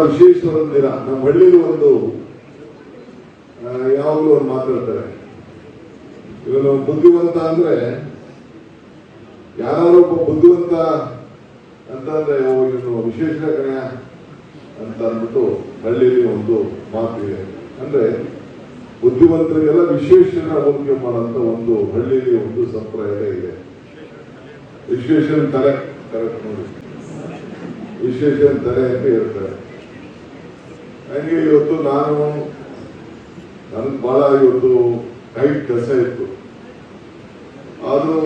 ವಿಶೇಷವಾದ ದಿನ ನಮ್ಮ ಹಳ್ಳಿಲಿ ಒಂದು ಯಾವಾಗಲೂ ಒಂದು ಮಾತಾಡ್ತಾರೆ. ಇವನು ಬುದ್ಧಿವಂತ ಅಂದ್ರೆ ಯಾರು ಒಬ್ಬ ಬುದ್ಧಿವಂತ ಅಂತಂದ್ರೆ ಇವನು ವಿಶೇಷ ಕಣ ಅಂತ ಅಂದ್ಬಿಟ್ಟು ಹಳ್ಳಿಲಿ ಒಂದು ಮಾತಿದೆ ಅಂದ್ರೆ ಬುದ್ಧಿವಂತರಿಗೆಲ್ಲ ವಿಶೇಷಣ ಹೋಲಿಕೆ ಮಾಡುವಂತ ಒಂದು ಹಳ್ಳಿಲಿ ಒಂದು ಸಂಪ್ರದಾಯ ಇದೆ. ವಿಶೇಷಣ ತಲೆ ಕರೆಕ್ಟ್ ನೋಡಿ. ವಿಶೇಷಣ ತಲೆ ಅಂತ ಹೇಳ್ತಾರೆ. ಹಂಗೆ ಇವತ್ತು ನಾನು ನನ್ಗೆ ಬಹಳ ಇವತ್ತು ಕೈ ಕೆಲಸ ಇತ್ತು. ಆದ್ರೂ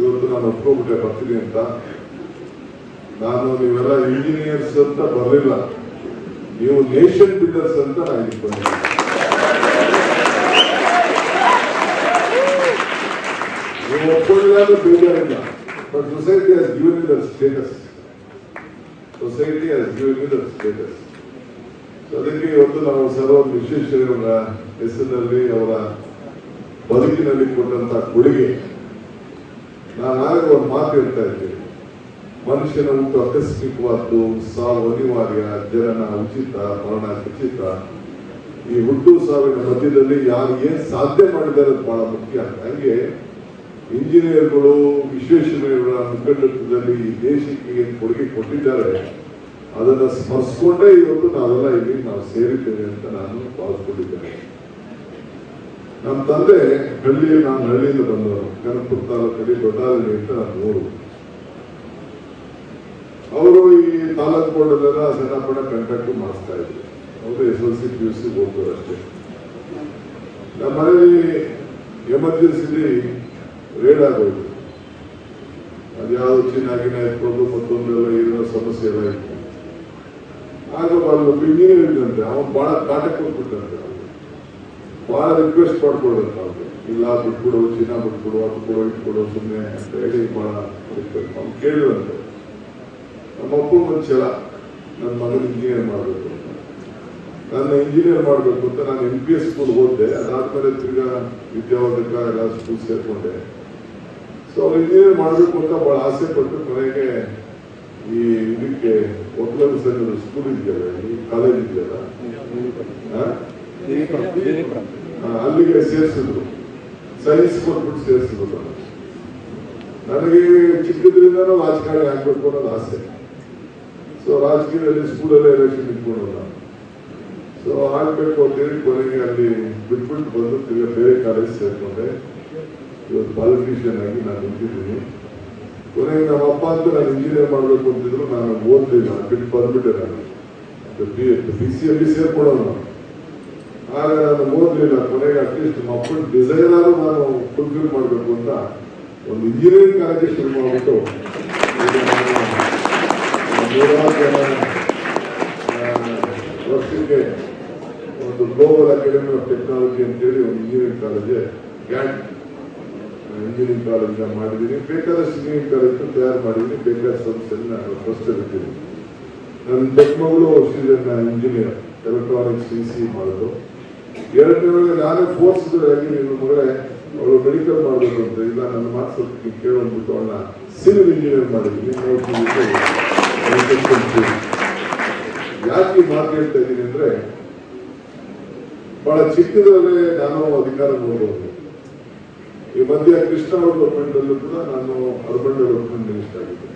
ಇವತ್ತು ನಾನು ಒಪ್ಕೊಂಡ್ಬಿಟ್ಟೆ ಬರ್ತೀನಿ ಅಂತ. ನಾನು ನೀವೆಲ್ಲ ಇಂಜಿನಿಯರ್ಸ್ ಅಂತ ಬರಲಿಲ್ಲ. ನೀವು ನೇಷನ್ ಬಿಲ್ಡರ್ಸ್ ಅಂತ ನಾನು ಇಟ್ಕೊಂಡಿದ್ದೆ ನೀವು ಒಪ್ಕೊಳ್ಳಿಲ್ಲ ಬೇಜಾರಿಲ್ಲ. But society has given status society has given status ಅದಕ್ಕೆ ಇವತ್ತು ನಾವು ಸರ್ವ ವಿಶ್ವೇಶ್ವರ ಹೆಸರಿನಲ್ಲಿ, ಅವರ ಬದುಕಿನಲ್ಲಿ ಕೊಟ್ಟಂತ ಕೊಡುಗೆ. ನಾನು ಆಗ ಒಂದು ಮಾತು ಹೇಳ್ತಾ ಇದ್ದೇನೆ. ಮನುಷ್ಯನ ಹುಟ್ಟು ಆಕಸ್ಮಿಕವಾದ್ದು ಸಾವು ಅನಿವಾರ್ಯ ಜನನ ಉಚಿತ, ಮರಣ ಖಚಿತ. ಈ ಹುಟ್ಟು ಸಾವಿನ ಮಧ್ಯದಲ್ಲಿ ಯಾರು ಏನ್ ಸಾಧ್ಯ ಮಾಡಿದ್ದಾರೆ ಬಹಳ ಮುಖ್ಯ. ಹಂಗೆ ಇಂಜಿನಿಯರ್ಗಳು, ವಿಶ್ವೇಶ್ವರಯ್ಯವರ ಮುಖಂಡತ್ವದಲ್ಲಿ ಈ ದೇಶಕ್ಕೆ ಏನು ಕೊಡುಗೆ ಕೊಟ್ಟಿದ್ದಾರೆ ಅದನ್ನ ಸ್ಮರಿಸ್ಕೊಂಡೇ ಇವತ್ತು ನಾವೆಲ್ಲ ಇಲ್ಲಿ ನಾವು ಸೇರಿದ್ದೇವೆ ಅಂತ ನಾನು ಭಾವಿಸ್ಕೊಂಡಿದ್ದೇನೆ. ನಮ್ಮ ತಂದೆ ಹಳ್ಳಿ, ನಾನು ಹಳ್ಳಿಯಿಂದ ಬಂದವರು ಕನಕಪುರ ತಾಲೂಕಲ್ಲಿ ದೊಡ್ಡಾಲಹಳ್ಳಿ ಅಂತ ನಾನು ಊರು ಅವರು ಈ ತಾಲೂಕು ಬೋರ್ಡಲ್ಲೆಲ್ಲ ಸಣ್ಣ ಪುಟ್ಟ ಮಾಡಿಸ್ತಾ ಇದ್ರು. ಅವರು S L C P U C ಹೋಗ್ತಾರೆ ಅಷ್ಟೇ. ನಮ್ಮ ಮನೆಯಲ್ಲಿ ಎಮರ್ಜೆನ್ಸಿಲಿ ರೇಡ್ ಆಗೋಯ್ತು. ಅದ್ಯಾವುದು ಚೀನಾಗಿನ ಇಟ್ಕೊಂಡು ಮತ್ತೊಂದೆಲ್ಲ ಏನೋ ಸಮಸ್ಯೆ ಎಲ್ಲ ಇತ್ತು. ಆಗ ಅವನು ಇಂಜಿನಿಯರ್ ಇದ್ದಂತೆ, ಅವನು ಭಾಳ ಕಾಂಟಾಕ್ಟ್ಬಿಟ್ಟಾನೆ ಅವನು ಭಾಳ ರಿಕ್ವೆಸ್ಟ್ ಮಾಡ್ಕೊಡಂತ ಅವ್ರು ಇಲ್ಲ, ದುಡ್ಡು ಚಿನ್ನ ಬಿಟ್ಬಿಡು ಅದು ಕೊಡು ಇಟ್ಟು ಕೊಡು ಸುಮ್ಮನೆ ಅಂತ ಹೇಳಿ ಭಾಳ ರಿಕ್ವೆಸ್ಟ್ ಅವ್ನು ಕೇಳಿದಂತೆ. ನಮ್ಮಪ್ಪ ಒಂದು ಛಲ ನನ್ನ ಮಗನ ಇಂಜಿನಿಯರ್ ಮಾಡಬೇಕು ಅಂತ. ನನ್ನ ಇಂಜಿನಿಯರ್ ಮಾಡಬೇಕು ಅಂತ ನಾನು ಎಂ ಪಿ ಎಸ್ ಸ್ಕೂಲ್ ಓದಿದೆ ಅದಾದ್ಮೇಲೆ ತಿರ್ಗಾ ವಿದ್ಯಾವರ್ಧಕ ಎಲ್ಲ ಸ್ಕೂಲ್ ಸೇರ್ಕೊಂಡೆ. ಸೊ ಅವ್ರು ಇಂಜಿನಿಯರ್ ಮಾಡಬೇಕು ಅಂತ ಭಾಳ ಆಸೆ ಪಟ್ಟು ಕೊನೆಗೆ ಈ ಇದಕ್ಕೆ ಒಟ್ಟು ಸಂಘದ ಸ್ಕೂಲ್ ಇದೆಯಲ್ಲ, ಈ ಕಾಲೇಜ್ ಇದೆಯಲ್ಲ? ಅಲ್ಲಿಗೆ ಸೇರಿಸಿದ್ರು. ಸೈನ್ಸ್ ಕೊಟ್ಬಿಟ್ಟು ಸೇರಿಸಿದ್ರು. ನಾನು. ನನಗೆ ಚಿಕ್ಕದ್ರಿಂದ ರಾಜಕಾರಣ ಆಗ್ಬೇಕು ಅನ್ನೋದು ಆಸೆ. ಸೊ ರಾಜಕೀಯದಲ್ಲಿ ಸ್ಕೂಲಲ್ಲೇ ಎಲೆಕ್ಷನ್ ಇಟ್ಕೊಂಡು ನಾನು ಸೊ ಆಗ್ಬೇಕು ಅಂತೇಳಿ ಕೊನೆಗೆ ಅಲ್ಲಿ ಬಿಟ್ಬಿಟ್ಟು ಬಂದು ತಿರ್ಗಾ ಬೇರೆ ಕಾಲೇಜ್ ಸೇರ್ಕೊಂಡೆ. ಇವತ್ತು ಪಾಲಿಟಿಷಿಯನ್ ಆಗಿ ನಾನು ನಿಂತಿದ್ದೀನಿ. ಕೊನೆಗೆ ನಮ್ಮ ಅಪ್ಪ ಅಂತ ನಾನು ಇಂಜಿನಿಯರ್ ಮಾಡಬೇಕು ಅಂತಿದ್ರು, ನಾನು ಓದಲಿಲ್ಲ, ಬಿಟ್ಟು ಬಂದ್ಬಿಟ್ಟೆ ನಾನು. ಬಿ ಬಿ ಸಿ ಎಲ್ಲಿ ನಾನು ಆಗ ನಾನು ಓದಲಿಲ್ಲ, ಕೊನೆಗೆ ಅಟ್ಲೀಸ್ಟ್ ನಮ್ಮ ಅಪ್ಪನ ಡಿಸೈನ್ ಆದ್ರೂ ನಾನು ಫುಲ್ಫಿಲ್ ಮಾಡಬೇಕು ಅಂತ ಒಂದು ಇಂಜಿನಿಯರಿಂಗ್ ಕಾಲೇಜ್ ಶುರು ಮಾಡಿಬಿಟ್ಟು ವರ್ಷಕ್ಕೆ ಒಂದು ಗ್ಲೋಬಲ್ ಅಕಾಡೆಮಿ ಆಫ್ ಟೆಕ್ನಾಲಜಿ ಅಂತೇಳಿ ಒಂದು ಇಂಜಿನಿಯರಿಂಗ್ ಕಾಲೇಜ್ ಗ್ಯಾಂಟ್ ಇಂಜಿನಿಯರಿಂಗ್ ಕಾಲೇಜ್ ಮಾಡಿದ್ದೀನಿ. ಬೇಕಾದ ಇಂಜಿನಿಯರಿಂಗ್ ಕಾಲೇಜ್ ತಯಾರು ಮಾಡಿದ್ದೀನಿ. ಬೇಕಾದ ಸಂಸ್ಥೆಯಲ್ಲಿ ನಾನು ಇರ್ತೀನಿ ನನ್ನ ಚಿಕ್ಕಮಗಳು ಮಗಳು Shridhar engineer electronics C C ಮಾಡೋದು. ಎರಡನೇ ನಾನೇ ಫೋರ್ಸ್ ಮಗಳೇ, ಅವಳು ಮೆಡಿಕಲ್ ಮಾಡಬೇಕು ಅಂತ. ಇಲ್ಲ, ನನ್ನ ಮಾತು ಕೇಳೋದ್ಬಿಟ್ಟು ಅವಳನ್ನ ಸಿವಿಲ್ ಇಂಜಿನಿಯರ್ ಮಾಡಿದ್ದೀನಿ. ಯಾಕೆ ಮಾತು ಹೇಳ್ತಾ ಇದ್ದೀನಿ ಅಂದ್ರೆ, ಬಹಳ ಚಿಕ್ಕದಲ್ಲೇ ನಾನು ಅಧಿಕಾರ ನೋಡಬಹುದು ಈ ಮಧ್ಯ ಕೃಷ್ಣ ಅಲ್ಲೂ ಕೂಡ ನಾನು ಅರ್ಬನ್ ಡೆವಲಪ್ಮೆಂಟ್ ಮಿನಿಸ್ಟರ್ ಆಗಿದ್ದೆ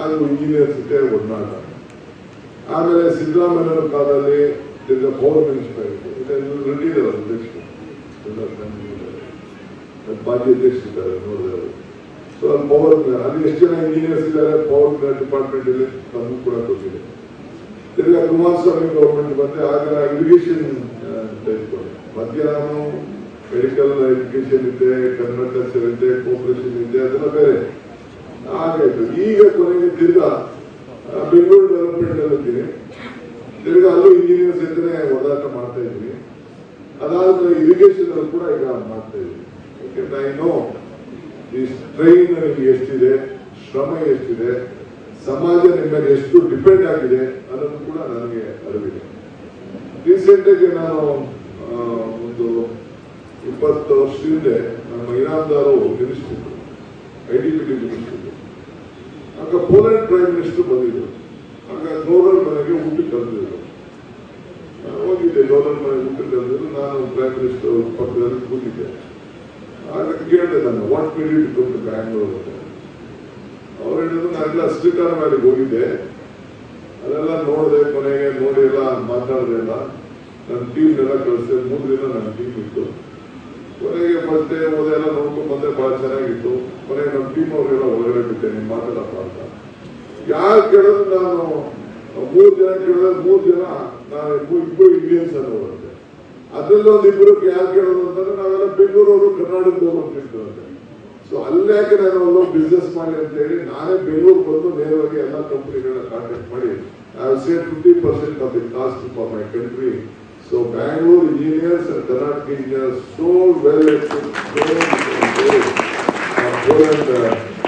ಆದರೂ ಇಂಜಿನಿಯರ್ಸ್ ಸಿಟಿ ಒಡನಾಟ ಆಮೇಲೆ ಸಿದ್ದರಾಮಯ್ಯನವರ ಕಾಲದಲ್ಲಿ ತಿರ್ಗಾ ಪೌರ್ ಮಿನಿಸ್ಟರ್ ಆಯಿತು ರೆಡ್ಡಿದ್ದಾರೆ ಇದ್ದಾರೆ ಫ್ಯಾಮಿಲಿದ್ದಾರೆ. ಮಾಜಿ ಅಧ್ಯಕ್ಷರಿದ್ದಾರೆ ನೋಡಿದ್ರೆ ಸೊ ಅಲ್ಲಿ ಪವರ್ ಅಲ್ಲಿ ಎಷ್ಟು ಜನ ಇಂಜಿನಿಯರ್ಸ್ ಇದ್ದಾರೆ ಪವರ್ ಡಿಪಾರ್ಟ್ಮೆಂಟ್ ಅಲ್ಲಿ ನಮಗೂ ಕೂಡ ಗೊತ್ತಿದೆ. ತಿರ್ಗಾ ಕುಮಾರಸ್ವಾಮಿ ಗೌರ್ಮೆಂಟ್ ಬಂದರೆ ಆಗ ಇರಿಗೇಷನ್ ಟೈಪ್ ಮಧ್ಯ ನಾನು ಮೆಡಿಕಲ್ ಎಜುಕೇಶನ್ ಇದೆ ಕರ್ನಾಟಕ ಇದೆ ಕೋಪರೇಷನ್ ಇದೆ, ಅದೆಲ್ಲ ಬೇರೆ. ಆಗಾಯ್ತು ಈಗ ಕೊನೆಗೆ ತಿರ್ಗಾ ಬೆಂಗಳೂರು ಡೆವಲಪ್ಮೆಂಟ್ ಅಲ್ಲಿ ತಿರ್ಗಾ ಅಲ್ಲೂ ಇಂಜಿನಿಯರ್ಸ್ ಜೊತೆ ಓಡಾಟ ಮಾಡ್ತಾ ಇದ್ದೀನಿ. ಅದಾದ್ಮೇಲೆ ಇರಿಗೇಷನ್ ಅಲ್ಲಿ ಕೂಡ ಈಗ ಮಾಡ್ತಾ ಇದ್ದೀನಿ. ಐ ನೋ ಈ ಸ್ಟ್ರೈನ್ ಎಷ್ಟಿದೆ, ಶ್ರಮ ಎಷ್ಟಿದೆ, ಸಮಾಜ ನಿಮ್ಮ ಎಷ್ಟು ಡಿಪೆಂಡ್ ಆಗಿದೆ ಅನ್ನೋದು ಕೂಡ ನನಗೆ ಅರಿವಿದೆ. ರೀಸೆಂಟ್ ಆಗಿ ನಾನು ಒಂದು ಇಪ್ಪತ್ತು ವರ್ಷ ಹಿಂದೆ ನಮ್ಮ ಇನಾಮದಾರು ಗೆಲ್ಲಿಸ್ತಿದ್ರು ಐ ಡಿ ಪಿ ಟಿ ಗೆಲ್ಲಿಸ್ತಿದ್ರು ಆಗ ಪೋಲೆಂಡ್ ಪ್ರೈಮ್ ಮಿನಿಸ್ಟರ್ ಬಂದಿದ್ರು ಆಗ ಗೌರವ್ ಮನೆಗೆ ಊಟ ನಾನು ಹೋಗಿದ್ದೆ ಗೌರವ್ ಮನೆಗೆ ಊಟ ಕರೆದಿದ್ರು ನಾನು ಪ್ರೈಮ್ ಮಿನಿಸ್ಟರ್ ಪಕ್ಕದಲ್ಲಿ ಕೂತಿದ್ದೆ ಆಗ ಕೇಳಿದೆ ನಾನು ವಾಟ್ ಮಿಲ್ ಇಟ್ಕೊಂಡು ಬ್ಯಾಂಗ್ಳೂರ್ ಅಂತ ಅವ್ರು ಹೇಳಿದ್ರು ನಾನೆಲ್ಲ ಶ್ರೀಕಾಂತ್ ವ್ಯಾಲಿಗೆ ಹೋಗಿದ್ದೆ ಅದೆಲ್ಲ ನೋಡಿದೆ ಕೊನೆಗೆ ನೋಡಿ ಎಲ್ಲ ಮಾತಾಡಿದೆ ಎಲ್ಲ ನನ್ನ ಟೀಮ್ ಎಲ್ಲ ಕಳಿಸಿದೆ ಮೂರು ದಿನ ನನ್ನ ಟೀಮ್ ಇತ್ತು ಕೊನೆಗೆ ಮತ್ತೆ ಡೇ ಹೋದೆ ಎಲ್ಲ ನೋಡ್ಕೊಂಡು ಬಂದೆ ಬಹಳ ಚೆನ್ನಾಗಿತ್ತು. ಕೊನೆಗೆ ನಮ್ಮ ಟೀಮ್ ಅವರೆಲ್ಲ ಹೊರಗಡೆ ಬಿಟ್ಟೆ ನಿಮ್ ಮಾತಾಡಪ್ಪ ಅಂತ. ಯಾರು ಕೇಳಿದ್ರು ನಾನು, ಮೂರು ಜನ ಕೇಳಿದ್ರೆ ಮೂರು ಜನ ನಾನು ಇಬ್ಬರು ಇಂಡಿಯನ್ಸ್ ಅನ್ನೋರಂತೆ. ಅದ್ರಲ್ಲಿ ಒಂದು ಇಬ್ಬರು ಯಾರು ಕೇಳೋದು ಅಂತಂದ್ರೆ ನಾವೆಲ್ಲ ಬೆಂಗಳೂರವರು, ಕರ್ನಾಟಕದವರು ಅಂತ ಹೇಳ್ತಾರಂತೆ ಸೊ ಅಲ್ಲಿ ಯಾಕೆ ನಾನು ಒಂದು ಬಿಸ್ನೆಸ್ ಮಾಡಿ ಅಂತ ಹೇಳಿ ನಾನೇ ಬೆಂಗಳೂರು ಬಂದು ನೇರವಾಗಿ ಎಲ್ಲ ಕಂಪ್ನಿಗಳನ್ನ ಕಾಂಟ್ಯಾಕ್ಟ್ ಮಾಡಿ I save fifty percent of the cost for my country so Bangalore engineers and Karnataka engineers so well Poland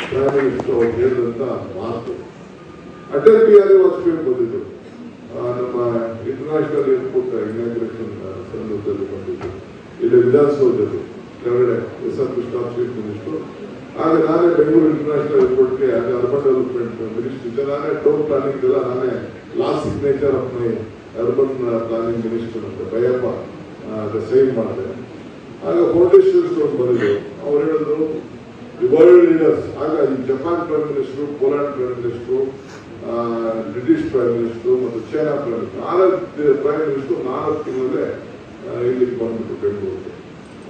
prime minister ಅವ್ರು ಹೇಳಿದಂತ ಮಾತು ಅಟಲ್ ಬಿಹಾರಿ ವಾಜಪೇಯಿ ಬಂದಿದ್ರು ನಮ್ಮ ಇಂಟರ್ನ್ಯಾಷನಲ್ ಏರ್ಪೋರ್ಟ್ ಇನಾಗ್ರೇಷನ್ ಸಂದರ್ಭದಲ್ಲಿ ಬಂದಿದ್ದು. ಇಲ್ಲಿ ವಿಧಾನಸೌಧದಲ್ಲಿ ಕೆಳಗಡೆ S R Krishna chief minister ಆಗ ನಾನೇ ಬೆಂಗಳೂರು ಇಂಟರ್ನ್ಯಾಷನಲ್ ಏರ್ಪೋರ್ಟ್ಗೆ ಆಗ ಅರ್ಬನ್ ಡೆವಲಪ್ಮೆಂಟ್ ಮಿನಿಸ್ಟರ್ ನಾನೇ ಟೌನ್ ಪ್ಲಾನಿಂಗ್ ಎಲ್ಲ ನಾನೇ last signature of my urban planning minister ಅಂತ ಭಯಪ್ಪ ಸೈನ್ ಮಾಡಿದೆ. ಆಗ ಫೌಂಡೇಶನ್ ಒಂದು ಬಂದಿದ್ರು ಅವ್ರು ಹೇಳಿದ್ರು ದಿ ವರ್ಲ್ಡ್ ಲೀಡರ್ಸ್ ಆಗ ಈ Japan prime minister Poland prime minister British prime minister ಮತ್ತು ಚೈನಾ ಪ್ರೈಮ್ ಮಿನಿಸ್ಟರ್ ನಾಲ್ಕು ಪ್ರೈಮ್ ಮಿನಿಸ್ಟರ್ ನಾಲ್ಕು ತಿಂಗಳಲ್ಲೇ ಇಲ್ಲಿಗೆ ಬಂದ್ಬಿಟ್ಟು ಬೆಂಗಳೂರಿಗೆ.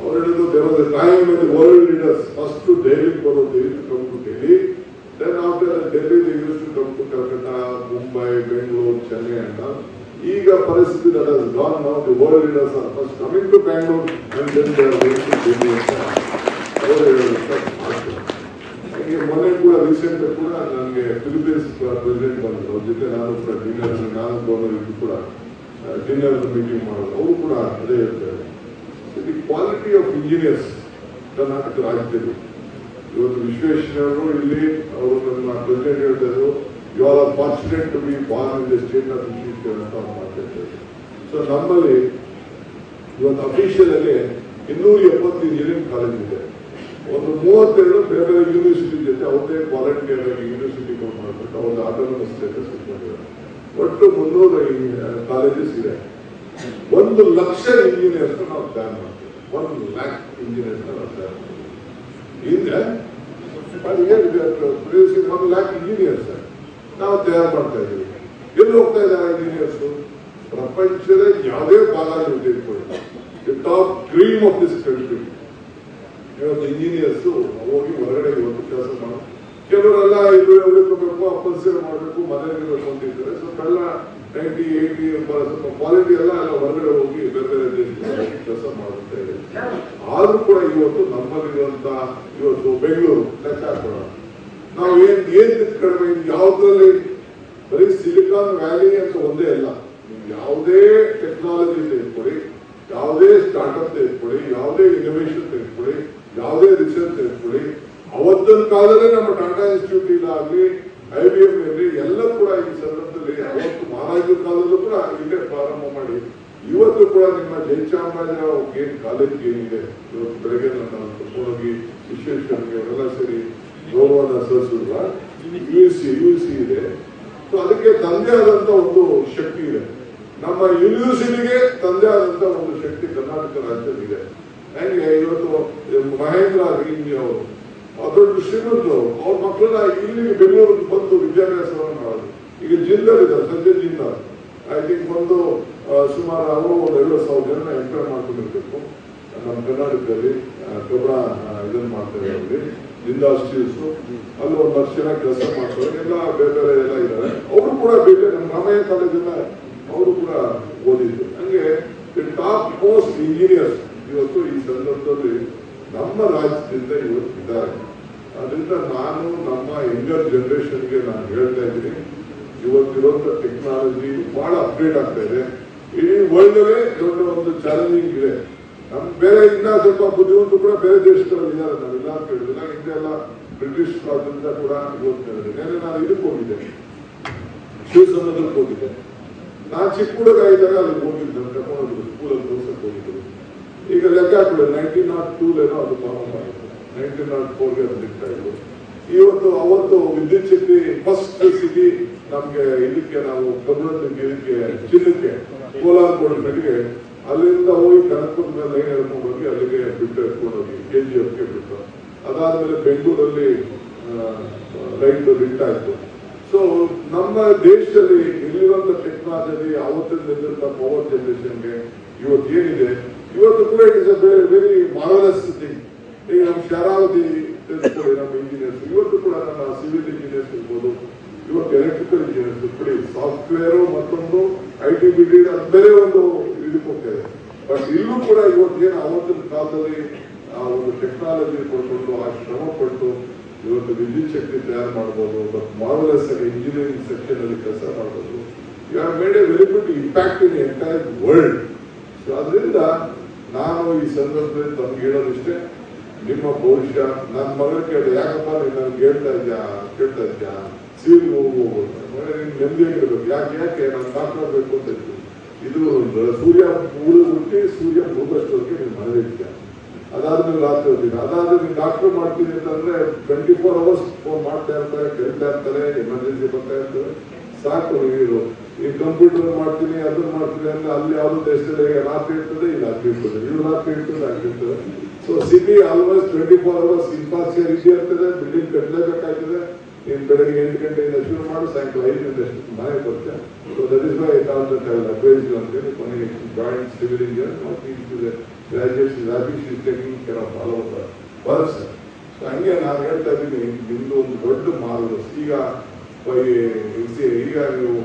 ಅವ್ರು ಹೇಳಿದ್ರು there was time in world leaders first ದೆಹಲಿಗೆ ಬರೋದು Delhi come to Delhi then after Delhi they use to come to Mumbai Bengaluru Chennai ಅಂತ. ಈಗ ಪರಿಸ್ಥಿತಿ ನನ್ನ has gone now sir first coming to Bangalore ಮೊನ್ನೆ ಕೂಡ ರೀಸೆಂಟ್ ಕೂಡ ನನಗೆ ಫಿಲಿಪೀನ್ಸ್ ಪ್ರೆಸಿಡೆಂಟ್ ಬಂದರು. ಅವ್ರ ಜೊತೆ ನಾನು ಕೂಡ ಡಿನ್ನರ್ ನಾನು ಇದ್ದು ಕೂಡ ಡಿನ್ನರ್ ಮೀಟಿಂಗ್ ಮಾಡೋದು. ಅವರು ಕೂಡ ಅದೇ ಹೇಳ್ತಾರೆ. The quality of engineers Karnataka ರಾಜ್ಯದಲ್ಲಿ ಇವತ್ತು ವಿಶ್ವೇಶ್ವರರು ಇಲ್ಲಿ, ಅವರು ನಮ್ಮ ಪ್ರೆಸಿಡೆಂಟ್ ಹೇಳ್ತಾರೆ you are fortunate to be born in the state of Vishweshwara ಅಂತ ಅವ್ರು ಮಾತಾಡ್ತಾರೆ ಸೊ ನಮ್ಮಲ್ಲಿ ಇವತ್ತು ಅಫಿಷಿಯಲ್ ಇನ್ನೂರ ಎಪ್ಪತ್ತು ಇಂಜಿನಿಯರಿಂಗ್ ಕಾಲೇಜ್ ಇದೆ. ಒಂದು ಮೂವತ್ತೆರಡು ಬೇರೆ ಬೇರೆ ಯೂನಿವರ್ಸಿಟಿ ಜೊತೆ ಅವ್ರದೇ ವಾಲಂಟಿಯರ್ ಆಗಿ ಯೂನಿವರ್ಸಿಟಿಗಳು ಮಾಡ್ಬಿಟ್ಟು ಅವ್ರದ್ದು ಆಟೋನಮಸ್ ಸ್ಟೇಟಸ್ ಇಟ್ಕೊಂಡಿದ್ದಾರೆ ಒಟ್ಟು ಮುನ್ನೂರ ಕಾಲೇಜಸ್ ಇದೆ. ಒಂದು ಲಕ್ಷ ಇಂಜಿನಿಯರ್ಸ್ ನಾವು ಪ್ಲಾನ್ ಮಾಡ್ತೀವಿ. ಒನ್ ಲ್ಯಾಕ್ ಇಂಜಿನಿಯರ್ಸ್ ನಾವು ಪ್ಲಾನ್ ಮಾಡ್ತೀವಿ. ಹಿಂದೆ ಒಂದು ಲ್ಯಾಕ್ ಇಂಜಿನಿಯರ್ಸ್ ನಾವು ತಯಾರು ಮಾಡ್ತಾ ಇದ್ದೀವಿ. ಎಲ್ಲಿ ಹೋಗ್ತಾ ಇದ್ದಾರೆ ಇಂಜಿನಿಯರ್ಸ್ ಪ್ರಪಂಚದ ಯಾವುದೇ ಭಾಗ ನೀವು ತೆಗೆದುಕೊಳ್ಳಿ the top dream of this country ಇವತ್ತು ಇಂಜಿನಿಯರ್ಸ್ ಹೋಗಿ ಹೊರಗಡೆ ಒಂದು ಕೆಲಸ ಮಾಡಿ. ಕೆಲವರೆಲ್ಲ ಇದು ಓದ್ಕೋಬೇಕು ಅಪ್ಪಲ್ಸೇರ್ ಮಾಡಬೇಕು ಮನೆಯಲ್ಲಿರಬೇಕು ಅಂತ ಸ್ವಲ್ಪ ಎಲ್ಲ ನೈಂಟಿ ಏಯ್ಟಿ ಸ್ವಲ್ಪ ಕ್ವಾಲಿಟಿ ಎಲ್ಲ ಎಲ್ಲ ಹೊರಗಡೆ ಹೋಗಿ ಬೇರೆ ಬೇರೆ ದೇಶದಲ್ಲಿ ಕೆಲಸ ಮಾಡುತ್ತೇವೆ. ಆದ್ರೂ ಕೂಡ ಇವತ್ತು ನಮ್ಮಲ್ಲಿರುವಂತಹ ಇವತ್ತು ಬೆಂಗಳೂರು ಲೆಕ್ಕ ಹಾಕೋಣ ನಾವು ಏನ್ ಏನ್ ಕಡಿಮೆ? ಯಾವ್ದ್ರಲ್ಲಿ ಬರೀ ಸಿಲಿಕಾನ್ ವ್ಯಾಲಿ ಅಂತ ಒಂದೇ ಅಲ್ಲ. ಯಾವುದೇ ಟೆಕ್ನಾಲಜಿ ತೆಗೆದುಕೊಳ್ಳಿ, ಯಾವುದೇ ಸ್ಟಾರ್ಟ್ಅಪ್ ತೆಗೆದುಕೊಳ್ಳಿ, ಯಾವುದೇ ಇನೋವೇಷನ್ ತೆಗೆದುಕೊಳ್ಳಿ, ಯಾವುದೇ ರಿಸರ್ಚ್ ತೆಗೆದುಕೊಳ್ಳಿ. ಅವತ್ತಿನ ಕಾಲದಲ್ಲೇ ನಮ್ಮ ಟಾಟಾ ಇನ್ಸ್ಟಿಟ್ಯೂಟ್ ಇಲ್ಲ ಆಗಲಿ ಐ ಬಿ ಎಂ ಇರಲಿ, ಎಲ್ಲ ಕೂಡ ಈ ಸಂದರ್ಭದಲ್ಲಿ ಅವತ್ತು ಮಹಾರಾಜರ ಕಾಲದಲ್ಲೂ ಕೂಡ ಇಲ್ಲೇ ಪ್ರಾರಂಭ ಮಾಡಿ. ಇವತ್ತು ಕೂಡ ನಿಮ್ಮ ಜಯಚಾಮರಾಜ ಏನು ಕಾಲೇಜ್ ಏನಿದೆ? ಇವತ್ತು ಬೆಳಗ್ಗೆ ನಾನು ಕರ್ಕೊಂಡೋಗಿ ವಿಶ್ವೇಶ್ವರಿಗೆ ಅವರೆಲ್ಲ ಸೇರಿ ಗೌರವನ ಸಲ್ಲಿಸಿದ್ರ ಯು ಸಿ ಯು ಸಿ ಇದೆ. ಸೊ ಅದಕ್ಕೆ ತಂದೆ ಆದಂತ ಒಂದು ಶಕ್ತಿ ಇದೆ. ನಮ್ಮ ಯೂನಿವರ್ಸಿಟಿಗೆ ತಂದೆ ಆದಂತ ಒಂದು ಶಕ್ತಿ ಕರ್ನಾಟಕ ರಾಜ್ಯದಲ್ಲಿದೆ ಹೆಂಗೆ ಇವತ್ತು ಮಹೇಂದ್ರ ರಿಂಗಿ ಅವರು ಅದೊಂದು ಶ್ರೀಮಂತರು ಅವ್ರ ಮಕ್ಕಳನ್ನ ಇಲ್ಲಿಗೆ ಬೆಂಗಳೂರಿಗೆ ಬಂದು ವಿದ್ಯಾಭ್ಯಾಸವನ್ನು ಮಾಡೋದು. ಈಗ ಜಿಂದಾಲ್ ಇದ್ದಾರೆ, ಸಂಜೆ ಜಿಂದಾಲ್ ಐ ಥಿಂಕ್ ಒಂದು ಸುಮಾರು ಅವರು ಒಂದು ಎರಡು ಸಾವಿರ ಜನ ಎಂಪ್ಲಾಯ್ ಮಾಡ್ಕೊಂಡಿರ್ಬೇಕು. ನಮ್ಮ ಕರ್ನಾಟಕದಲ್ಲಿ ಕಬ್ರ ಇದನ್ನು ಮಾಡ್ತಾರೆ ಅಲ್ಲಿ ಸ್ಟೀಲ್ಸ್ ಅಲ್ಲಿ ಒಂದು ಲಕ್ಷ ಜನ ಕೆಲಸ ಮಾಡ್ತಾರೆ. ಎಲ್ಲ ಬೇರೆ ಬೇರೆ ಎಲ್ಲ ಇದ್ದಾರೆ ಅವರು ಕೂಡ ಬೇರೆ ನಮ್ಮ ರಾಮಯ್ಯ ಕಾಲೇಜಿನ ಅವರು ಕೂಡ ಓದಿದ್ರು. ಹಂಗೆ ಟಾಪ್ ಮೋಸ್ಟ್ ಇಂಜಿನಿಯರ್ಸ್ ಇವತ್ತು ಈ ಸಂದರ್ಭದಲ್ಲಿ ನಮ್ಮ ರಾಜ್ಯದಿಂದ ಇವತ್ತು ಇದ್ದಾರೆ. ಅದರಿಂದ ನಾನು ನಮ್ಮ ಯಂಗರ್ ಜನರೇಷನ್ಗೆ ನಾನು ಹೇಳ್ತಾ ಇದ್ದೀನಿ, ಇವತ್ತಿರುವಂತ ಟೆಕ್ನಾಲಜಿ ಬಹಳ ಅಪ್ಡೇಟ್ ಆಗ್ತಾ ಇದೆ. ಇಡೀ ವರ್ಲ್ಡ್ ಅಲ್ಲೇ ದೊಡ್ಡ ಒಂದು ಚಾಲೆಂಜಿಂಗ್ ಇದೆ. ನಮ್ ಬೇರೆ ಇನ್ನ ಸ್ವಲ್ಪ ಬುದ್ಧಿವಂತರು ಕೂಡ ಬೇರೆ ದೇಶಗಳಲ್ಲಿ ಇದ್ದಾರೆ ನಾವೆಲ್ಲ ಅಂತ ಹೇಳಿದ್ರೆ. ಹಿಂದೆ ಎಲ್ಲ ಬ್ರಿಟಿಷ್ ಕಾಲದಿಂದ ಕೂಡ ಹೇಳಿದೆ ನಾನು ಇದಕ್ಕೆ ಹೋಗಿದ್ದೆ. ಶಿವಸಮುದ್ರಕ್ಕೆ ಹೋಗಿದ್ದೆ. ನಾನು ಚಿಕ್ಕ ಹುಡುಗ ಇದ್ದಾಗ ಅಲ್ಲಿ ಹೋಗಿದ್ದೆ ಕರ್ಕೊಂಡು ಸ್ಕೂಲಲ್ಲಿ ತೋರ್ಸಕ್ಕೆ ಹೋಗಿದ್ದರು ಈಗ ಲೆಕ್ಕ ಹಾಕಿದ್ರೆ ನೈನ್ಟೀನ್ ನಾಟ್ ಟೂ ಏನೋ ಅದು ಪ್ರಾರಂಭ ಆಯಿತು. ನೈನ್ಟೀನ್ ನಾಟ್ ಫೋರ್ಗೆ ಅದು ಬಿಡ್ತಾ ಇದ್ರು. ಇವತ್ತು, ಅವತ್ತು ವಿದ್ಯುತ್ ಶಕ್ತಿ ಫಸ್ಟ್ ಸಿಟಿ ನಮಗೆ ಇದಕ್ಕೆ ನಾವು ಕಬ್ಬಣದ ಇದಕ್ಕೆ ಚಿನ್ನಕ್ಕೆ, ಕೋಲಾರ ಕೋಟೆಗೆ ಅಲ್ಲಿಂದ ಹೋಗಿ ಕನಕಪುರ ಮೇಲೆ ಎಳ್ಕೊಂಡು ಹೋಗಿ ಅಲ್ಲಿಗೆ ಬಿಟ್ಟು ಎತ್ಕೊಂಡು ಹೋಗಿ ಕೆ ಜಿ ಎಫ್ಗೆ ಬಿಟ್ಟು. ಅದಾದ್ಮೇಲೆ ಬೆಂಗಳೂರಲ್ಲಿ ಲೈಟ್ ಲಿಂಕ್ ಆಯ್ತು. ಸೊ ನಮ್ಮ ದೇಶದಲ್ಲಿ ಇಲ್ಲಿರುವಂತ ಟೆಕ್ನಾಲಜಿ ಅವತ್ತಿನ ನಿಂತಿರುವಂತ ಪವರ್ ಜನರೇಷನ್ಗೆ ಇವತ್ತು ಏನಿದೆ? ಇವತ್ತು ಕೂಡ it is a very marvellous thing ಈಗ ನಮ್ಮ ಶರಾವತಿ ತಿಳಿಸ್ಕೊಳ್ಳಿ ನಮ್ಮ ಇಂಜಿನಿಯರ್ಸ್ ಇವತ್ತು ಕೂಡ ನಮ್ಮ ಸಿವಿಲ್ ಇಂಜಿನಿಯರ್ಸ್ ಇರ್ಬೋದು. ಇವತ್ತು ಎಲೆಕ್ಟ್ರಿಕಲ್ ಇಂಜಿನಿಯರ್ಸ್ ಬಿಡಿ ಸಾಫ್ಟ್ವೇರು ಮತ್ತೊಂದು ಐ ಟಿ ಬಿ ಡಿ ಬೇರೆ ಒಂದು ಇದಕ್ಕೆ ಹೋಗ್ತದೆ ಬಟ್ ಇಲ್ಲೂ ಕೂಡ ಇವತ್ತೇನು ಅವತ್ತಿನ ಕಾಲದಲ್ಲಿ ಆ ಒಂದು ಟೆಕ್ನಾಲಜಿ ಕೊಟ್ಟು ಆ ಶ್ರಮ ಪಟ್ಟು ಇವತ್ತು ವಿದ್ಯುತ್ ಶಕ್ತಿ ತಯಾರು ಮಾಡ್ಬೋದು ಬಟ್ ಮಾರ್ವಲಸ್ ಆಗಿ ಇಂಜಿನಿಯರಿಂಗ್ ಸೆಕ್ಷನ್ ಅಲ್ಲಿ ಕೆಲಸ ಮಾಡ್ಬೋದು. You have made a very good impact in entire world so ಅದರಿಂದ ನಾನು ಈ ಸಂದರ್ಭದಲ್ಲಿ ತಮ್ಗೆ ಹೇಳೋದಿಷ್ಟೇ ನಿಮ್ಮ ಭವಿಷ್ಯ ನನ್ನ ಮಗ ಕೇಳಿದೆ, ಯಾಕಪ್ಪ ನೀನು ನನ್ಗೆ ಹೇಳ್ತಾ ಇದ್ಯಾ, ಕೇಳ್ತಾ ಇದ್ಯಾ? ಸೀಲ್ ಹೋಗು ಮನೆ ನಿಮ್ಗೆ ನೆಮ್ಮದಿಯಾಗಿರ್ಬೇಕು. ಯಾಕೆ ಯಾಕೆ? ನಾನು ಡಾಕ್ಟರ್ ಬೇಕು ಅಂತ ಇತ್ತು ಇದು ಸೂರ್ಯ ಮೂರು ಹುಟ್ಟಿ ಸೂರ್ಯ ಮುಳುಗಷ್ಟೊತ್ತಿಗೆ ನೀವು ಮನೆಯಲ್ಲಿ ಅದಾದ್ಮೇಲೆ ರಾತ್ರಿ ಹೋಗ್ತೀನಿ ಅದಾದ್ರೆ ನೀವು ಡಾಕ್ಟರ್ ಮಾಡ್ತೀನಿ ಅಂತಂದ್ರೆ ಟ್ವೆಂಟಿ ಫೋರ್ ಅವರ್ಸ್ ಫೋನ್ ಮಾಡ್ತಾ ಇರ್ತಾರೆ ಕರೀತಾ ಇರ್ತಾರೆ ಎಮರ್ಜೆನ್ಸಿ ಬರ್ತಾ ಇರ್ತಾರೆ ಸಾಕು ನೀರು ಈ ಕಂಪ್ಯೂಟರ್ ಮಾಡ್ತೀನಿ ಅದನ್ನ ಮಾಡ್ತೀನಿ ಅಂದ್ರೆ ಅಲ್ಲಿ ಯಾವ್ದು ದೇಶದಲ್ಲಿ ರಾತ್ರಿ ಇರ್ತದೆ ಇಲ್ಲಿ ರಾತ್ರಿ ಇರ್ತದೆ. ನೀವು ರಾತ್ರಿ ಇರ್ತದೆ ಆಗಿರ್ತದೆ so city almost twenty four hours infrastructure ಇರ್ತದೆ ಬಿಲ್ಡಿಂಗ್ ಕಟ್ಟಲೇಬೇಕಾಗ್ತದೆ ನೀನ್ ಬೆಳಗ್ಗೆ ಎಂಟು ಗಂಟೆಯಿಂದ ಶುರು ಮಾಡಿ, ಸಾಯಂಕಾಲ ಐದು ಗಂಟೆ ಅಷ್ಟು ಮನೆ ಬರುತ್ತೆ. So that is why I advise you ಅಂತೇಳಿ ಕೊನೆಗೆ ಜಾಯಿಂಟ್ ಸಿವಿಲ್ ಇಂಜಿನಿಯರ್ ನಾವು graduate is happy she taking care of all of work sir so ಹಂಗೆ ನಾನು ಹೇಳ್ತಾ ಇದ್ದೀನಿ, ನಿಮ್ದು ಒಂದು ದೊಡ್ಡ ಮಾರ್ಗ. ಈಗ ಈಗ ನೀವು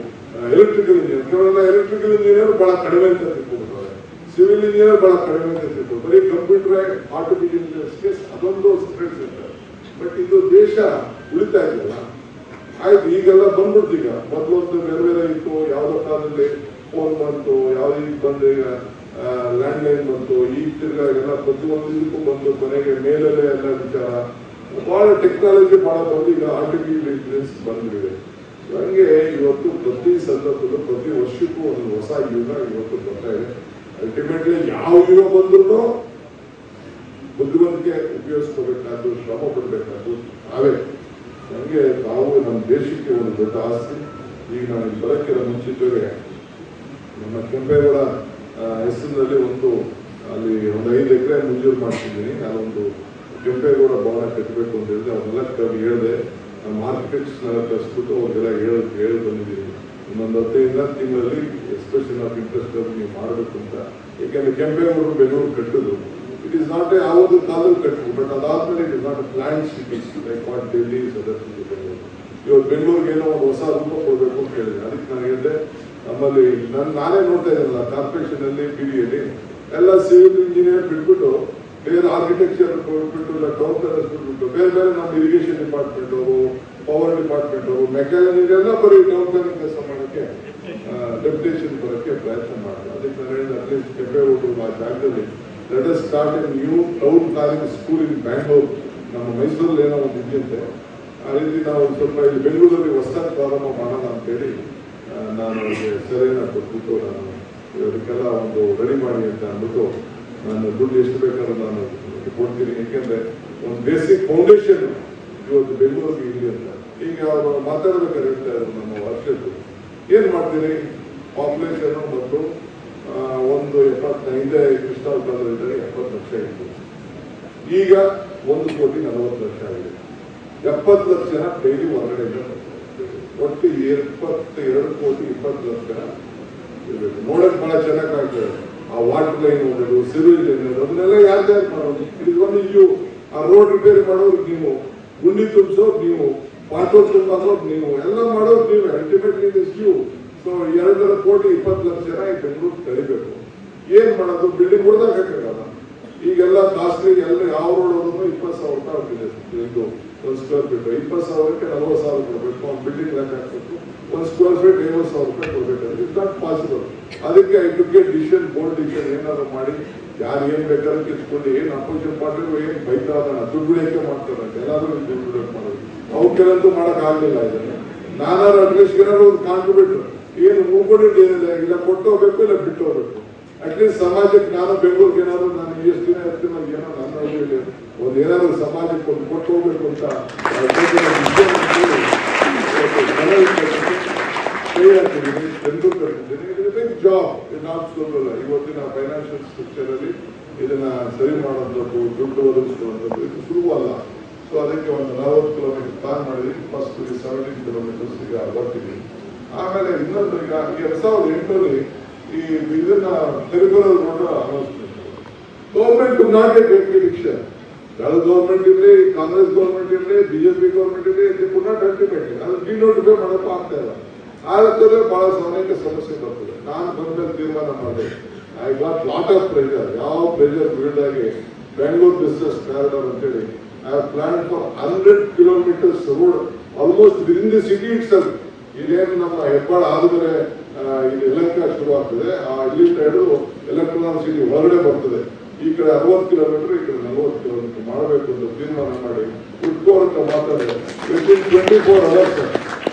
ಎಲೆಕ್ಟ್ರಿಕಲ್ ಇಂಜಿನಿಯರ್ ಕೆಲವೆಲ್ಲ ಎಲೆಕ್ಟ್ರಿಕಲ್ ಇಂಜಿನಿಯರ್ ಬಹಳ ಕಡಿಮೆ ಅಂತ ತಿಳ್ಕೊಂಡಿದ್ದಾರೆ ಸಿವಿಲ್ ಇಂಜಿನಿಯರ್ ಬಹಳ ಕಡಿಮೆ ಅಂತ ತಿಳ್ಕೊಂಡು ಬರೀ ಕಂಪ್ಯೂಟರ್ ಆರ್ಟಿಫಿಷಿಯಲ್ ಅದೊಂದು ಸೆಪರೇಟ್ ಸೆಂಟರ್ ಬಟ್ ಇದು ದೇಶ ಉಳಿತಾ ಇದೆಯಲ್ಲ? ಆಯ್ತು, ಈಗೆಲ್ಲ ಬಂದ್ಬಿಡ್ತು ಈಗ ಮೊದಲೊಂದು ಬೇರೆ ಬೇರೆ ಇತ್ತು, ಯಾವ್ದೋ ಕಾಲದಲ್ಲಿ ಫೋನ್ ಬಂತು, ಯಾವ ಈಗ ಬಂದು ಈಗ ಲ್ಯಾಂಡ್ ಲೈನ್ ಬಂತು ಈಗ ತಿರ್ಗಾ ಎಲ್ಲ ಪ್ರತಿಯೊಂದು ಇದಕ್ಕೂ ಬಂದು ಕೊನೆಗೆ ಮೇಲಲ್ಲೇ ಎಲ್ಲ ವಿಚಾರ. ಬಹಳ ಟೆಕ್ನಾಲಜಿ ಬಹಳ ಬಂದು ಈಗ ಆರ್ಟಿಫಿಷಿಯಲ್ ಇಂಟೆಲಿಜೆನ್ಸ್ ಬಂದಿದೆ ಹಂಗೆ ಇವತ್ತು ಪ್ರತಿ ಸಂದರ್ಭದಲ್ಲೂ, ಪ್ರತಿ ವರ್ಷಕ್ಕೂ ಒಂದು ಹೊಸ ಯುಗ ಇವತ್ತು ಬರ್ತಾ ಇದೆ. ಅಲ್ಟಿಮೇಟ್ಲಿ ಯಾವ ಯುಗ ಬಂದ್ರು ಬುದ್ಧಿವಂತಿಕೆ ಉಪಯೋಗಿಸ್ಕೋಬೇಕಾದ್ದು ಶ್ರಮ ಪಡಬೇಕಾದ್ದು ನಾವೇ. ನನಗೆ ನಾವು ನಮ್ಮ ದೇಶಕ್ಕೆ ಒಂದು ದೊಡ್ಡ ಆಸ್ತಿ. ಈಗ ನಾನು ಬರಕ್ಕೆ ಬರೋಕ್ಕಿಂತ ಮುಂಚಿತವೇ ನಮ್ಮ ಕೆಂಪೇಗೌಡ ಹೆಸರಿನಲ್ಲಿ ಒಂದು, ಅಲ್ಲಿ ಒಂದು ಐದು ಎಕರೆ ಮಂಜೂರು ಮಾಡ್ತಿದ್ದೀನಿ. ನಾನೊಂದು ಕೆಂಪೇಗೌಡ ಭವನ ಕಟ್ಟಬೇಕು ಅಂತ ಹೇಳಿದ್ರೆ ಅವ್ರನ್ನೆಲ್ಲ ಕವಿ ಹೇಳಿದೆ. ನಮ್ಮ ಆರ್ಕಿಟೆಕ್ಟ್ಸ್ನೆಲ್ಲ ಕರೆಸ್ಬಿಟ್ಟು ಅವ್ರಿಗೆಲ್ಲ ಹೇಳಿ ಹೇಳಿ ಬಂದಿದ್ದೀನಿ. ಇನ್ನೊಂದು ಹತ್ತೈದು ತಿಂಗಳಲ್ಲಿ ಎಕ್ಸ್ಪ್ರೆಷನ್ ಆಫ್ ಇಂಟ್ರೆಸ್ಟ್ ನೀವು ಮಾಡಬೇಕು ಅಂತ. ಯಾಕೆಂದ್ರೆ ಕೆಂಪೇಗೌಡರು ಬೆಂಗಳೂರು ಕಟ್ಟಿದ್ರು. ಇಟ್ ಇಸ್ ನಾಟ್ ಎ ಯಾವುದು ಕಾಲದಲ್ಲಿ ಕಟ್ಟಿದ್ರು ಬಟ್ ಅದಾದ್ಮೇಲೆ it is not plan city like what Delhi ಸದಸ್ಯ ಬೆಂಗಳೂರು ಇವತ್ತು ಬೆಂಗಳೂರಿಗೆ ಏನೋ ಒಂದು ಹೊಸ ರೂಪ ಕೊಡಬೇಕು ಅಂತ ಹೇಳಿದೆ ಅದಕ್ಕೆ ನಾನು ಹೇಳಿದೆ ನಮ್ಮಲ್ಲಿ ನಾನು ನಾನೇ ನೋಡ್ತಾ ಇದ್ದೀನಲ್ಲ ಕಾರ್ಪೊರೇಷನಲ್ಲಿ ಅಲ್ಲಿ ಬಿಡಿಯಲ್ಲಿ ಎಲ್ಲ ಸಿವಿಲ್ ಇಂಜಿನಿಯರ್ ಬಿಟ್ಬಿಟ್ಟು ಬೇರೆ ಆರ್ಕಿಟೆಕ್ಚರ್ ಕೊಟ್ಬಿಟ್ಟು, ಇಲ್ಲ ಟೌನ್ ಪ್ಲಾನರ್ಸ್ ಬಿಟ್ಬಿಟ್ಟು ಬೇರೆ ಬೇರೆ ನಮ್ಮ ಇರಿಗೇಷನ್ ಡಿಪಾರ್ಟ್ಮೆಂಟ್ ಅವರು ಪವರ್ ಡಿಪಾರ್ಟ್ಮೆಂಟ್ ಅವರು ಮೆಕ್ಯಾನಿಕ್ ಎಲ್ಲ ಬರೀ ಟೌನ್ ಪ್ಲಾನಿಂಗ್ ಕೆಲಸ ಮಾಡೋಕ್ಕೆ ಡೆಪ್ಯುಟೇಷನ್ ಬರೋಕ್ಕೆ ಪ್ರಯತ್ನ ಮಾಡಿದ್ರು ಅದಕ್ಕೆ ನಾನು ಹೇಳಿದೆ ಅಟ್ಲೀಸ್ಟ್ ಕೆಂಪೇಗೌಡರು ಆ ಜಾಗದಲ್ಲಿ let us start a new town college school in Bangalore ನಮ್ಮ ಮೈಸೂರಲ್ಲಿ ಏನೋ ಒಂದು ಇದೆಯಂತೆ ಆ ರೀತಿ ನಾವು ಸ್ವಲ್ಪ ಇಲ್ಲಿ ಬೆಂಗಳೂರಲ್ಲಿ ಹೊಸದಾಗಿ ಪ್ರಾರಂಭ ಮಾಡೋಣ ಅಂತೇಳಿ ನಾನು ಅವರಿಗೆ ಸಲಹೆನ ಕೊಟ್ಬಿಟ್ಟು ನಾನು ಇವರಿಗೆಲ್ಲ ಒಂದು ರೆಡಿ ಮಾಡಿ ಅಂತ ಅಂದ್ಬಿಟ್ಟು ನಾನು ದುಡ್ಡು ಎಷ್ಟು ಬೇಕಾದ್ರೂ ನಾನು ಕೊಡ್ತೀನಿ. ಯಾಕೆಂದ್ರೆ ಒಂದು ಬೇಸಿಕ್ ಫೌಂಡೇಶನ್ ಇವತ್ತು ಬೆಂಗಳೂರಿಗೆ ಇಲ್ಲಿ ಅಂತ. ಈಗ ಅವರು ಇದ್ರು ನಮ್ಮ ವರ್ಷದ್ದು. ಏನು ಮಾಡ್ತೀರಿ? ಪಾಪ್ಯುಲೇಷನ್ ಮತ್ತು ಒಂದು ಎಪ್ಪತ್ತೈದೇ ಕೃಷ್ಣ ಕಾಲದಲ್ಲಿ ಎಪ್ಪತ್ತು ಲಕ್ಷ ಇತ್ತು. ಈಗ ಒಂದು ಕೋಟಿ ನಲವತ್ತು ಲಕ್ಷ ಆಗಿದೆ. ಎಪ್ಪತ್ತು ಲಕ್ಷ ಜನ ಡೈಲಿ ಹೊರಗಡೆ ಬರ್ತಾರೆ. ಒಟ್ಟು ಎಪ್ಪತ್ತೆರಡು ಕೋಟಿ ಇಪ್ಪತ್ತು ಲಕ್ಷ ಜನ ಇರಬೇಕು. ನೋಡಕ್ಕೆ ಬಹಳ ಚೆನ್ನಾಗಿ ಕಾಣ್ತದೆ ಆ ವಾಟರ್ ಲೈನ್ ಹೋಗೋದು ಸಿವಿಲ್ ಲೈನ್ ಅದನ್ನೆಲ್ಲ ಯಾರು ಮಾಡೋದು? ಇದು ಒಂದು ಆ ರೋಡ್ ರಿಪೇರಿ ಮಾಡೋರು ನೀವು. ಗುಂಡಿ ತುಂಬಿಸೋರು ನೀವು. ಪಾಟೋಲ್ ತುಂಬಿಸೋರು ನೀವು. ಎಲ್ಲ ಮಾಡೋರು ನೀವು. ಅಲ್ಟಿಮೇಟ್ಲಿ ಇಸ್ ಯು ಸೊ ಎರಡರ ಕೋಟಿ, ಇಪ್ಪತ್ತು ಲಕ್ಷ ಜನ ಈ ಬೆಂಗಳೂರು ಕಳಿಬೇಕು. ಏನ್ ಮಾಡೋದು? ಬಿಲ್ಡಿಂಗ್ ಹೊಡೆದಾಗಲ್ಲ ಈಗೆಲ್ಲ ಕಾಸ್ಟ್ಲಿ ಎಲ್ಲ ಯಾವ ರೋಡ್ ಹೋದ್ರು ಇಪ್ಪತ್ತು ಸಾವಿರ ರೂಪಾಯಿ ಆಗ್ತಿದೆ ಇದು ಒಂದು ಸ್ಕ್ವೇರ್ ಫೀಟ್ ಇಪ್ಪತ್ತು ಸಾವಿರಕ್ಕೆ ನಲವತ್ತು ಸಾವಿರ ಕೊಡಬೇಕು. ಒಂದು ಬಿಲ್ಡಿಂಗ್ ಲೆಕ್ಕ ಹಾಕ್ಬೇಕು. ಒಂದು ಸ್ಕ್ವೇರ್ ಫೀಟ್ ಐವತ್ತು ಸಾವಿರ ರೂಪಾಯಿ ಕೊಡಬೇಕಾದ್ರೆ ಇಟ್ ನಾಟ್ ಪಾಸಿಬಲ್ ಅದಕ್ಕೆ I to get decision board decision ಏನಾದ್ರು ಮಾಡಿ. ಯಾರು ಏನು ಬೇಕಾದ್ರೂ ಕಿತ್ಕೊಂಡು ಏನು ಅಪೋಸಿಷನ್ ಪಾರ್ಟಿ ಏನು ಬೈತಾರ ದುಡ್ಡು ಬಿಡಕ್ಕೆ ಮಾಡ್ತಾರಂತೆ ಎಲ್ಲಾದ್ರೂ ದುಡ್ಡು ಮಾಡೋದು. ಅವ್ರು ಕೆಲಂತೂ ಮಾಡೋಕ್ಕಾಗಲಿಲ್ಲ ಇದನ್ನು. ನಾನಾರು ಅಟ್ಲೀಸ್ಟ್ ಏನಾದ್ರು ಒಂದು ಕಾಂಟ್ರಿಬ್ಯೂಟ್ ಏನು ಏನಿದೆ ಇಲ್ಲ ಕೊಟ್ಟು ಹೋಗ್ಬೇಕು ಇಲ್ಲ ಬಿಟ್ಟು ಹೋಗ್ಬೇಕು ಅಟ್ಲೀಸ್ಟ್ ಸಮಾಜಕ್ಕೆ ನಾನು ಬೆಂಗಳೂರಿಗೆ ಏನಾದ್ರು ನಾನು ಎಷ್ಟು ದಿನ ಇರ್ತೀನೋ ಏನೋ ನನ್ನ ಒಂದು ಏನಾದ್ರು ಸಮಾಜಕ್ಕೆ ಒಂದು ಕೊಟ್ಟು ಹೋಗ್ಬೇಕು ಅಂತ ಇದು ಬಿಗ್ ಜಾಬ್ ಸುಲಭ ಇವತ್ತಿನ ಫೈನಾನ್ಷಿಯಲ್ ಸ್ಟ್ರಕ್ಚರ್ ಅಲ್ಲಿ ಇದನ್ನ ಸರಿ ಮಾಡುವಂಥದ್ದು, ದುಡ್ಡು ಒದಗಿಸುವಂಥದ್ದು ಇದು ಸುಲಭ ಅಲ್ಲ ಸೊ ಅದಕ್ಕೆ ಒಂದು ನಲವತ್ತು ಕಿಲೋಮೀಟರ್ ಪ್ಲಾನ್ ಮಾಡಿದ್ವಿ ಫಸ್ಟ್ ಸೆವೆಂಟೀನ್ ಕಿಲೋಮೀಟರ್ಸ್ ಈಗ ಬರ್ತೀವಿ ಆಮೇಲೆ ಇನ್ನೊಂದು ಈಗ ಎರಡ್ ಸಾವಿರದ ಎಂಟರಲ್ಲಿ ಈ ಇದನ್ನ road announcement government not a great ಯಾವ್ದು ಗೌರ್ಮೆಂಟ್ ಇರಲಿ, ಕಾಂಗ್ರೆಸ್ ಗೌರ್ಮೆಂಟ್ ಇರಲಿ ಬಿಜೆಪಿ ಗೌರ್ಮೆಂಟ್ ಇರಲಿ ಇದು ಪುನಃ ಅಲ್ಟಿಮೇಟ್ ಅದು ಡಿನೋಟಿಫೈ ಮಾಡಪ್ಪ ಆಗ್ತಾ ಇಲ್ಲ. ಆ ಹೊತ್ತಲ್ಲೇ ಬಹಳ ಸಮಯಕ್ಕೆ ಸಮಸ್ಯೆ ಬರ್ತದೆ. ನಾನು ಬಂದ್ಮೇಲೆ ತೀರ್ಮಾನ ಮಾಡಿದೆ I got lot of pressure ಯಾವ ಪ್ರೆಷರ್ ಬಿಲ್ಡ್ ಆಗಿ ಬೆಂಗಳೂರು ಬಿಸ್ನೆಸ್ ಕಾರಿಡಾರ್ ಅಂತೇಳಿ. I plan for hundred kilometres road almost within the city itself ಇದೇನು ನಮ್ಮ ಹೆಬ್ಬಾಳ ಆದರೆ ಆ, ಇದು ಯಲಹಂಕ ಶುರು ಆಗ್ತದೆ ಆ ಇಲ್ಲಿಂದ ಹಿಡಿದು ಎಲೆಕ್ಟ್ರಾನಿಕ್ ಸಿಟಿ ಹೊರಗಡೆ ಬರ್ತದೆ. ಈ ಕಡೆ ಅರವತ್ತು ಕಿಲೋಮೀಟರ್ ಈ ಕಡೆ ನಲವತ್ತು ಕಿಲೋಮೀಟರ್ ಮಾಡಬೇಕು ಅಂತ ತೀರ್ಮಾನ ಮಾಡಿ ಹುಡ್ಕೋ ಅಂತ ಮಾತಾಡಿ. Within twenty four hours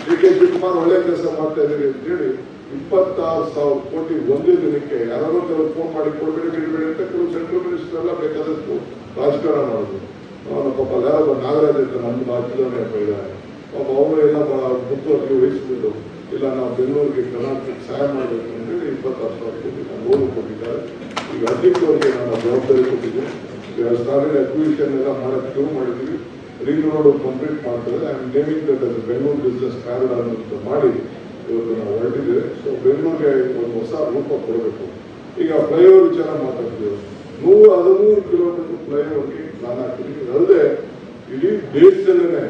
D K Shivakumar ಒಳ್ಳೆ ಕೆಲಸ ಮಾಡ್ತಾ ಇದ್ದೀರಿ ಅಂತ ಹೇಳಿ ಇಪ್ಪತ್ತಾರು ಸಾವಿರ ಕೋಟಿ ಒಂದೇ ದಿನಕ್ಕೆ ಯಾರಾದರೂ ಕೆಲವು ಫೋನ್ ಮಾಡಿ ಕೊಡಬೇಡಿ ಬಿಡಬೇಡಿ ಅಂತ ಕೆಲವು ಸೆಂಟ್ರಲ್ ಮಿನಿಸ್ಟರ್ ಎಲ್ಲ ಬೇಕಾದಷ್ಟು ರಾಜಕಾರಣ ಮಾಡೋದು. ಪಾಪ ಯಾರೋ ನಾಗರಾಜ್ ಅಂತ ನಮ್ಮ ಅಪ್ಪ ಇದ್ದಾನೆ ಪಾಪ ಅವರು ಎಲ್ಲ ಮುಖ್ಯವಾಗಿ ವಹಿಸಿಬಿಟ್ಟು ಇಲ್ಲ, ನಾವು ಬೆಂಗಳೂರಿಗೆ ಕರ್ನಾಟಕಕ್ಕೆ ಸಹಾಯ ಮಾಡಬೇಕು ಅಂತೇಳಿ ಇಪ್ಪತ್ತಾರು ಸಾವಿರ ಕೋಟಿ ನಾವು ಲೋನ್ ಕೊಟ್ಟಿದ್ದಾರೆ. ಈಗ ಅಧ್ಯಕ್ಷರಿಗೆ ನಾನು ಜವಾಬ್ದಾರಿ ಕೊಟ್ಟಿದ್ದೆ ಸ್ಟಾರ್ಟೆಡ್ ಅಕ್ವಿಷನ್ ಎಲ್ಲ ಮಾಡೋಕ್ಕೆ ಶುರು ಮಾಡಿದ್ವಿ ರಿಂಗ್ ರೋಡ್ ಕಂಪ್ಲೀಟ್ ಮಾಡ್ತಾರೆ. ಆ್ಯಂಡ್ ನೇಮಿಂಗ್ ದಟ್ ಅದು ಬೆಂಗಳೂರು ಬಿಸ್ನೆಸ್ ಕಾರ್ಡ್ ಅಂತ ಮಾಡಿ ಇವತ್ತು ನಾವು ಹೊರಟಿದ್ದೇವೆ. ಸೊ ಬೆಂಗಳೂರಿಗೆ ಒಂದು ಹೊಸ ರೂಪ ಕೊಡಬೇಕು. ಈಗ ಫ್ಲೈಓವರ್ ವಿಚಾರ ಮಾತಾಡ್ತೀವಿ ನೂರ ಹದಿಮೂರು ಕಿಲೋಮೀಟರ್ ಫ್ಲೈಓವರ್ಗೆ ಪ್ಲಾನ್ ಹಾಕ್ತೀವಿ. ಅಲ್ಲದೆ, ಇಡೀ ದೇಶದಲ್ಲೇ